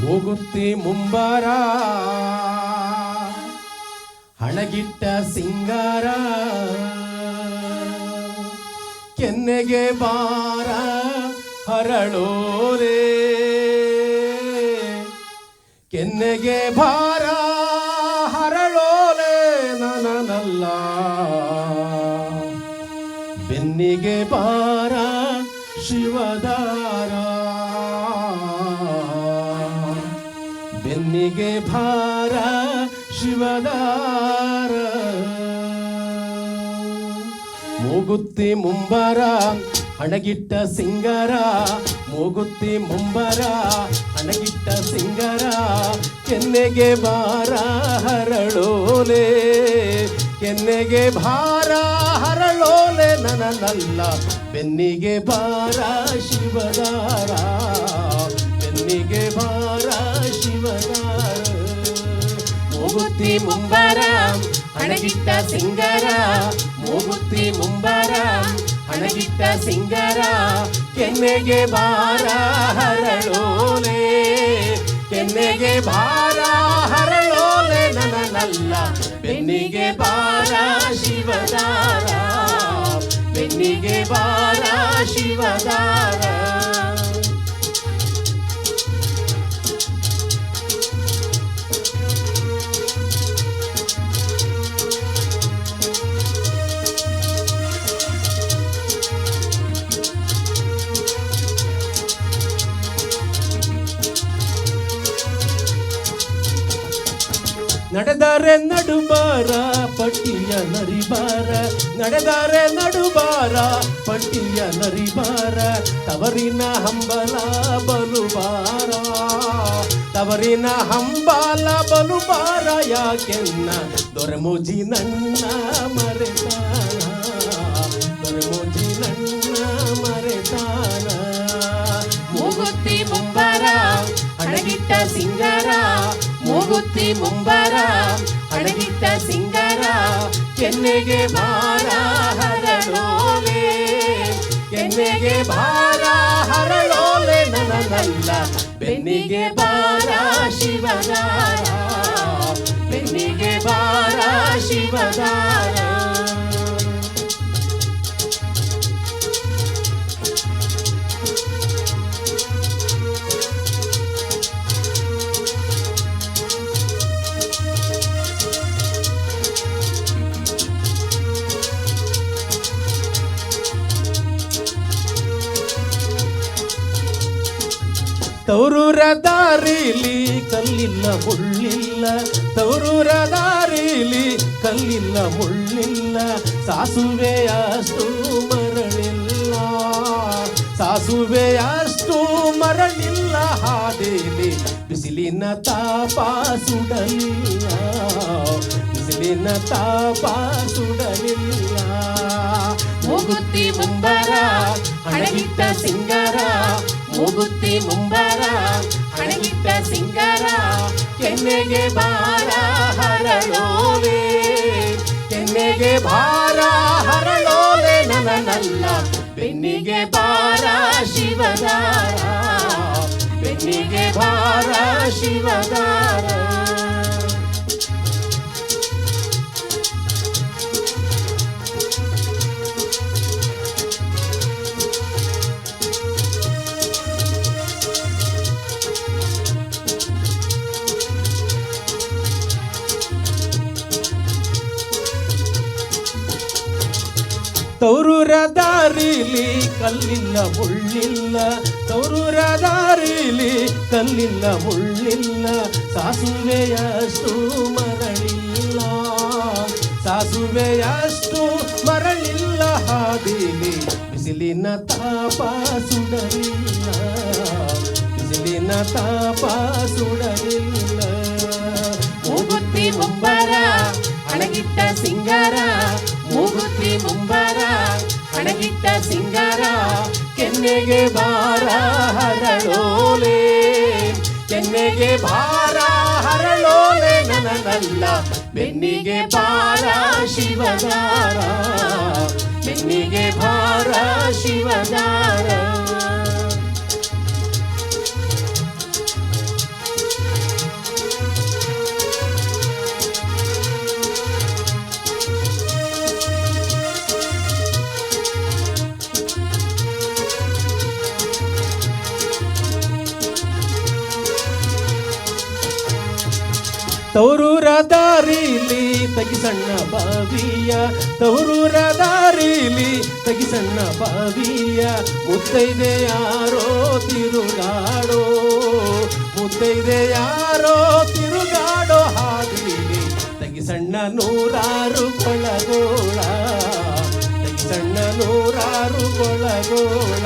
ಹೋಗುತ್ತಿ ಮುಂಬಾರ. ಹಣಗಿಟ್ಟ ಸಿಂಗಾರ. ಕೆನ್ನೆಗೆ ಬಾರ ಹರಳೋರೆ. ಕೆನ್ನೆಗೆ ಭಾರ ಹರಳೋಲೆ ನನನಲ್ಲ ಬೆನ್ನಿಗೆ ಬಾರ ಶಿವದಾರ. ಬೆನ್ನಿಗೆ ಭಾರ, ಶಿವದಾರ. ಮೂಗುತ್ತಿ ಮುಂಬರ ಅಣಗಿಟ್ಟ ಸಿಂಗಾರ. ಮೂಗುತ್ತಿ ಮುಂಬರ ಅಣಗಿಟ್ಟ ಸಿಂಗಾರ. ಕೆನ್ನೆಗೆ ಬಾರ ಹರಳೋಲೆ. ಕೆನ್ನೆಗೆ ಭಾರ, ಹರಳೋಲೆ. ನನನಲ್ಲ, ಬೆನ್ನಿಗೆ ಬಾರ ಶಿವದಾರ. ಹಣಗಿಟ್ಟ ಸಿಂಗರ, ಮೂಗುತ್ತಿ ಮುಂಬಾರ, ಹಣಗಿಟ್ಟ ಸಿಂಗರ, ಕೆನ್ನೆಗೆ ಬಾರ ಹರಳೋಲೆ, ಕೆನ್ನೆಗೆ ಬಾರ ಹರಳೋಲೆ ನನನಲ್ಲ ಬೆನ್ನಿಗೆ ಬಾರ ಶಿವದಾರ, ಬೆನ್ನಿಗೆ ಬಾರ ಶಿವದಾರ. ನಡೆದರೆ ನಡುಬಾರ, ಪಟ್ಟಿಯ ನರಿಬಾರ. ನಡೆದರೆ ನಡುಬಾರ, ಪಟ್ಟಿಯ ನರಿಬಾರ. ತವರಿನ ಹಂಬಲ ಬಲುಬಾರ. ತವರಿನ ಹಂಬಲ ಬಲುಬಾರ, ಯಾಕೆನ್ನ ದೊರೆಮುಜಿ ನನ್ನ ಮರೆತಾನ? ದೊರೆಮುಜಿ ನನ್ನ ಮರೆತಾನ? ಮೂಗುತ್ತಿ ಮುಂಬಾರ ಅಡಗಿಟ್ಟ ಸಿಂಗಾರ ಮೂಗುತ್ತಿ ಮುಂಬರ ಹಣಗಿಟ್ಟ ಸಿಂಗರ, ಕೆನ್ನೆಗೆ ಬಾರ ಹರಳೋಲೆ ಕೆನ್ನೆಗೆ ಬಾರ ಹರಳೋಲೆ ನನನಲ್ಲ ಬೆನ್ನಿಗೆ ಬಾರ ಶಿವನ. ಬೆನ್ನಿಗೆ ಬಾರ ಶಿವದಾರ ತೌರೂರ ದಾರಿಲಿ ಕಲ್ಲಿಲ್ಲ ಮುಳ್ಳಿಲ್ಲ. ತೌರೂರ ದಾರಿಲಿ ಕಲ್ಲಿಲ್ಲ ಮುಳ್ಳಿಲ್ಲ. ಸಾಸುವೆಯಷ್ಟು ಮರಳಿಲ್ಲ. ಸಾಸುವೆಯಷ್ಟು ಮರಳಿಲ್ಲ. ಹಾದೇಲಿ ಬಿಸಿಲಿನ ತಾಪ ಸುಡಲಿಲ್ಲ. ಬಿಸಿಲಿನ ತಾಪ ಸುಡಲಿಲ್ಲ. ಮೂಗುತ್ತಿ ಮುಂಬರ, ಹಣಗಿಟ್ಟ ಸಿಂಗಾರ ಮೂಗುತ್ತಿ ಮುಂಬಾರ, ಹಣಗಿಟ್ಟ ಸಿಂಗಾರ ಕೆನ್ನೆಗೆ ಬಾರ ಹರಳೋಲೆ ಕೆನ್ನೆಗೆ ಭಾರ ಹರಳೋಲೆ ನನನಲ್ಲ ಬೆನ್ನಿಗೆ ಬಾರ ಶಿವದಾರ. ಬೆನ್ನಿಗೆ ಭಾರ, ಶಿವದಾರ. ತೌರೂರ ದಾರಿಲಿ ಕಲ್ಲಿಲ್ಲ ಮುಳ್ಳಿಲ್ಲ. ತೌರೂರ ದಾರಿಲಿ ಕಲ್ಲಿಲ್ಲ ಮುಳ್ಳಿಲ್ಲ. ಸಾಸುವೆಯಷ್ಟು ಮರಳಿಲ್ಲ. ಸಾಸುವೆಯಷ್ಟು ಮರಳಿಲ್ಲ. ಹಾದಿಲಿ ಬಿಸಿಲಿನ ತಾಪ ಸುಡಲಿಲ್ಲ. ಬಿಸಿಲಿನ ತಾಪ ಸುಡಲಿಲ್ಲ. ಮೂಗುತ್ತಿ ಮುಂಬಾರ, ಅಣಗಿಟ್ಟ ಸಿಂಗಾರ, ಮೂಗುತ್ತಿ ಮುಂಬಾರ ಹಣಗಿಟ್ಟ ಸಿಂಗಾರ, ಕೆನ್ನೆಗೆ ಬಾರ ಹರಳೋಲೆ. ಕೆನ್ನೆಗೆ ಭಾರ ಹರಳೋಲೆ ನನನಲ್ಲ ಬೆನ್ನಿಗೆ ಭಾರ ಶಿವದಾರ. ಬೆನ್ನಿಗೆ ಭಾರ ಶಿವದಾರ. ತೌರೂರ ದಾರಿಲಿ ತಗಿಸಣ್ಣ ಬಾವಿಯ ತೌರೂರ ದಾರಿಲಿ ತಗಿಸಣ್ಣ ಬಾವಿಯ, ಮುತ್ತೈದೆ ಯಾರೋ ತಿರುಗಾಡೋ, ಮುತ್ತೈದೆ ಯಾರೋ ತಿರುಗಾಡೋ ತಗಿ ಸಣ್ಣ ನೂರಾರು ಕೊಳಗೋಳ ತಗಿಸಣ್ಣ ನೂರಾರು ಕೊಳಗೋಳ.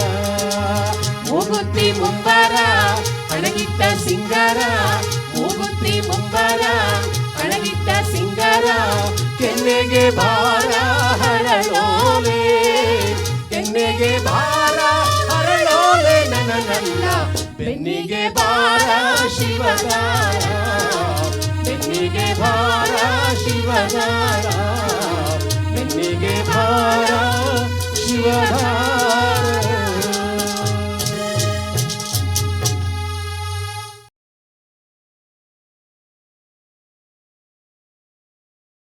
ಮೂಗುತ್ತಿ ಮುಂಬಾರ, ಅಣಗಿಟ್ಟ ಸಿಂಗಾರ ಮೂಗುತ್ತಿ ಮುಂಬಾರ ಸಿಂಗರ, ಕೆನ್ನೆಗೆ ಭಾರ ಹರಳೋಲೆ. ಕೆನ್ನೆಗೆ ಭಾರ ಹರಳೋಲೆ ನನನಲ್ಲ ಬೆನ್ನಿಗೆ ಭಾರ ಶಿವಗಾರ ಬೆನ್ನಿಗೆ ಭಾರ ಶಿವಗಾರ ಬೆನ್ನಿಗೆ ಶಿವಗಾರ